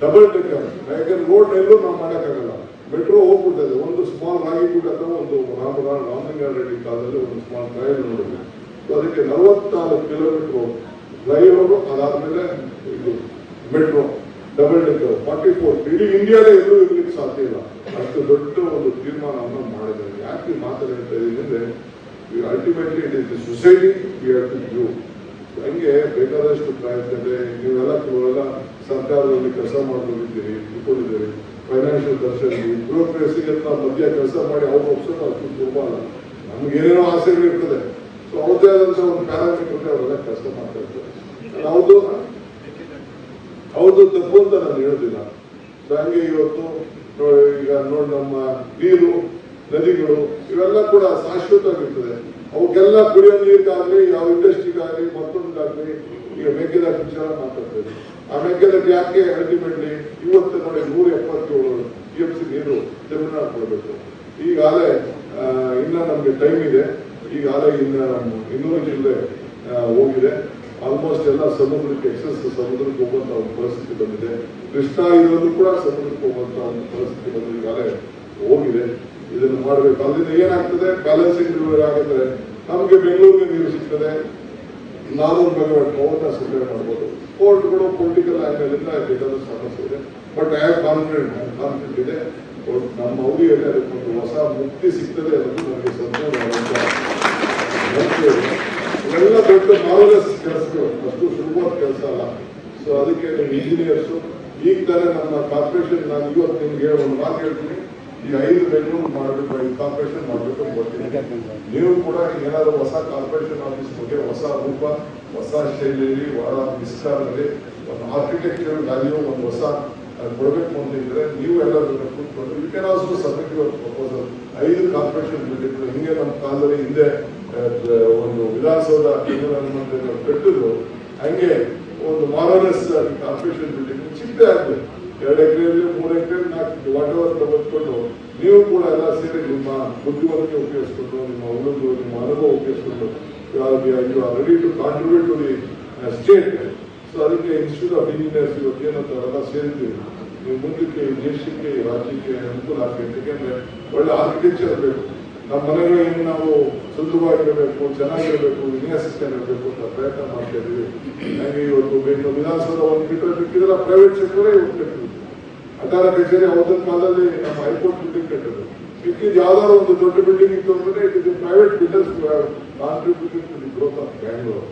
ಡಬಲ್ ಡೆಕ್ಕರ್ ಯಾಕಂದ್ರೆ ರೋಡ್ ಎಲ್ಲೂ ನಾವು ಮಾಡೋಕ್ಕಾಗಲ್ಲ ಮೆಟ್ರೋ ಹೋಗ್ಬಿಟ್ಟಿದೆ ಒಂದು ಸ್ಮಾಲ್ ರಾಗಿಗುಡ್ ಅಥವಾ ಒಂದು ರಾಮರಾವ್ ರಾಮಲಿಂಗಾರೆಡ್ಡಿ ಕಾಲದಲ್ಲಿ ಒಂದು ಸ್ಮಾಲ್ ಟ್ರಯಲ್ ನೋಡಿದೆ ಸೊ ಅದಕ್ಕೆ ನಲವತ್ತಾರು ಕಿಲೋಮೀಟರ್ ಫ್ಲೈಓವರ್ ಅದಾದ್ಮೇಲೆ ಇದು metro double decker forty four ಇಡೀ ಇಂಡಿಯಾದೇ ಎಲ್ಲೂ ಇರ್ಲಿಕ್ಕೆ ಸಾಧ್ಯ ಇಲ್ಲ. ಅಷ್ಟು ದೊಡ್ಡ ಒಂದು ತೀರ್ಮಾನವನ್ನು ಮಾಡಿದ್ದಾರೆ. ಯಾಕೆ ಮಾತನಾಡ್ತಾ ಇದ್ದೀನಿ ಅಂದ್ರೆ ultimately it is society you have to you ಹಂಗೆ ಬೇಕಾದಷ್ಟು ಪ್ರಯತ್ನ ನೀವೆಲ್ಲ ಕೆಲವೆಲ್ಲ ಸರ್ಕಾರದಲ್ಲಿ ಕೆಲಸ ಮಾಡಿಕೊಂಡಿದ್ದೀರಿ ಇಟ್ಕೊಂಡಿದ್ದೀರಿ ಫೈನಾನ್ಷಿಯಲ್ ದರ್ಶನ ಬ್ಯೂರೋಕ್ರೆಸಿಗೆ ಮಧ್ಯ ಕೆಲಸ ಮಾಡಿ ಅವ್ರು ಒಪ್ಸೋದು ಅದು ತುಂಬ ಅಲ್ಲ. ನಮ್ಗೆ ಏನೇನೋ ಆಸೆಗಳು ಇರ್ತದೆ. ಸೊ ಅವ್ರದ್ದೇ ಆದಂತ ಒಂದು ಪ್ಯಾರಾಮೀಟರ್ ಅವರೆಲ್ಲ ಕೆಲಸ ಮಾಡ್ತಾ ಇರ್ತಾರೆ. ಹೌದು ಹೌದು ತಪ್ಪು ಅಂತ ನಾನು ಹೇಳೋದಿಲ್ಲ. ಹಂಗೆ ಇವತ್ತು ಈಗ ನೋಡಿ ನಮ್ಮ ನೀರು, ನದಿಗಳು, ಇವೆಲ್ಲ ಕೂಡ ಶಾಶ್ವತವಾಗಿರ್ತದೆ. ಅವಕ್ಕೆಲ್ಲ ಕುಡಿಯೋ ನೀರಿಗಾಗ್ಲಿ, ಯಾವ ಇಂಡಸ್ಟ್ರಿಗಾಗ್ಲಿ ಮತ್ತೊಂದಾಗ್ಲಿ, ಈಗ ಮೇಕೆದಾಟು ವಿಚಾರ ಮಾತಾಡ್ತೇವೆ ಆ ಮೇಕೆದಾಟು ಯಾಕೆ ಅಲ್ಟಿಮೇಟ್ಲಿ ಇವತ್ತು ನೋಡಿ ನೂರ ಎಪ್ಪತ್ತೇಳು ಟಿ ಎಂ ಸಿ ನೀರು ತಮಿಳುನಾಡು ಕೊಡಬೇಕು. ಈಗಾಗಲೇ ಇನ್ನ ನಮ್ಗೆ ಟೈಮ್ ಇದೆ. ಈಗಾಗಲೇ ಇನ್ನ ಇನ್ನೂರು ಜಿಲ್ಲೆ ಹೋಗಿದೆ. ಆಲ್ಮೋಸ್ಟ್ ಎಲ್ಲ ಸಮುದ್ರಕ್ಕೆ ಎಕ್ಸಸ್ ಸಮುದ್ರಕ್ಕೆ ಹೋಗುವಂತ ಒಂದು ಪರಿಸ್ಥಿತಿ ಬಂದಿದೆ. ಕೃಷ್ಣ ಇರೋದು ಕೂಡ ಸಮುದ್ರಕ್ಕೆ ಹೋಗುವಂತ ಒಂದು ಪರಿಸ್ಥಿತಿ ಬಂದಿದೆ. ಈಗಾಗಲೇ ಹೋಗಿದೆ. ಇದನ್ನು ಮಾಡಬೇಕು. ಅಲ್ಲಿಂದ ಏನಾಗ್ತದೆ? ಬ್ಯಾಲೆನ್ಸಿಂಗ್ ಆಗಿದ್ರೆ ನಮಗೆ ಬೆಂಗಳೂರಿಗೆ ನೀರು ಸಿಗ್ತದೆ. ನಾನೂರು ಮೆಗಾವಾಟ್ ಪವರ್ನ ಸಪ್ಲೈ ಮಾಡ್ಬೋದು. ಕೋರ್ಟ್ಗಳು ಪೊಲಿಟಿಕಲ್ ಆಗಿರೋದ್ರಿಂದ ಬೇಕಾದ ಸಮಸ್ಯೆ ಇದೆ. But I have confident confident ಇದೆ. ನಮ್ಮ ಅವಧಿಯಲ್ಲಿ ಅದಕ್ಕೊಂದು ಹೊಸ ಮುಕ್ತಿ ಸಿಗ್ತದೆ ಅನ್ನೋದು ನನಗೆ ಸಂತೋಷ. ಇವೆಲ್ಲ ದೊಡ್ಡ ಮಾರ್ವಲಸ್ ಕೆಲಸಗಳು. ಅಷ್ಟು ಸುಲಭವಾದ ಕೆಲಸ ಅಲ್ಲ. ಸೊ ಅದಕ್ಕೆ ನಿಮ್ಮ ಇಂಜಿನಿಯರ್ಸು ಈಗ ತಾನೇ ನಮ್ಮ ಕಾರ್ಪೊರೇಷನ್ ನಾನು ಇವತ್ತು ನಿಮ್ಗೆ ಒಂದು ಮಾತು ಹೇಳ್ತೀನಿ. ಈ ಐದು ಬೆಡ್ರೂಮ್ ಮಾಡಬೇಕು ಐದು ಕಾರ್ಪೊರೇಷನ್ ಮಾಡಬೇಕು ಬರ್ತೀನಿ. ನೀವು ಕೂಡ ಏನಾದರೂ ಹೊಸ ಕಾರ್ಪೊರೇಷನ್ ಆಫೀಸ್ ಬಗ್ಗೆ ಹೊಸ ರೂಪ ಹೊಸ ಶೈಲಿಯಲ್ಲಿ ಬಹಳ ವಿಸ್ತಾರದಲ್ಲಿ ಒಂದು ಆರ್ಕಿಟೆಕ್ಚರ್ ವ್ಯಾಲ್ಯೂ ಒಂದು ಹೊಸ ಕೊಡಬೇಕು ಅಂತ ಇದ್ರೆ ನೀವು ಎಲ್ಲರೂ ಕೂತ್ಕೊಂಡು you can also submit your proposal ಐದು ಕಾರ್ಪೊರೇಷನ್ ಬಿಲ್ಡಿಂಗ್ ಹಿಂಗೆ ನಮ್ಮ ಕಾಲದಲ್ಲಿ ಹಿಂದೆ ಒಂದು ವಿಧಾನಸೌಧ ಕಟ್ಟಿದ್ರು. ಹಂಗೆ ಒಂದು ಮಾರಲಸ್ ಕಾರ್ಪೊರೇಷನ್ ಬಿಲ್ಡಿಂಗ್ ಚಿಂತೆ ಆಗ್ಬೇಕು. ಎರಡು ಎಕರೆಯಲ್ಲಿ, ಮೂರು ಎಕರೆ ನಾಲ್ಕು ವಾಟ್ ಎವರ್ ತಗೊಂಡ್ಕೊಂಡು ನೀವು ಕೂಡ ಎಲ್ಲ ಸೇರಿ ನಿಮ್ಮ ಬುದ್ಧಿವಂತಿಕೆ ಉಪಯೋಗಿಸ್ಕೊಂಡು, ನಿಮ್ಮ ಅವಲಂಬು ನಿಮ್ಮ ಅನುಭವ ಉಪಯೋಗಿಸ್ಕೊಂಡು you are ready to contribute to the state so ಅದಕ್ಕೆ ಇನ್ಸ್ಟಿಟ್ಯೂಟ್ ಆಫ್ ಇಂಜಿನಿಯರ್ಸ್ ಇವತ್ತು ಏನಂತ ಎಲ್ಲ ನೀವು ಮುಂದಕ್ಕೆ ದೇಶಕ್ಕೆ ರಾಜ್ಯಕ್ಕೆ ಅನುಕೂಲ ಆಗಬೇಕು ಯಾಕೆಂದ್ರೆ ಒಳ್ಳೆ ಆರ್ಕಿಟೆಕ್ಚರ್ ಬೇಕು ನಮ್ಮ ಮನೆಗಳಿಗೆ ನಾವು ಸುಂದರವಾಗಿರಬೇಕು ಚೆನ್ನಾಗಿರಬೇಕು ವಿನ್ಯಾಸಿಸ್ಕೊಂಡಿರಬೇಕು ಅಂತ ಪ್ರಯತ್ನ ಮಾಡ್ತಾ ಇದ್ದೀವಿ ನನಗೆ ಇವತ್ತು ಬೇಕು ವಿಧಾನಸೌಧ ಒಂದು ಬಿಟ್ಟರೆ ಬಿಟ್ಟಿದ್ರೆ ಪ್ರೈವೇಟ್ ಸೆಕ್ಟರೇ ಇವತ್ತು ಕಟ್ಟಿದ್ರು ಅಟಾರ ಕಚೇರಿ ಅವತ್ತಿನ ಕಾಲದಲ್ಲಿ ನಮ್ಮ ಹೈಕೋರ್ಟ್ ಬಿಲ್ಡಿಂಗ್ ಕಟ್ಟಿದ್ರು ಮಿಕ್ಕಿದ ಯಾವ್ದಾದ್ರು ಒಂದು ದೊಡ್ಡ ಬಿಲ್ಡಿಂಗ್ ಇತ್ತು ಅಂದ್ರೆ it is private builders contributing to the growth of Bangalore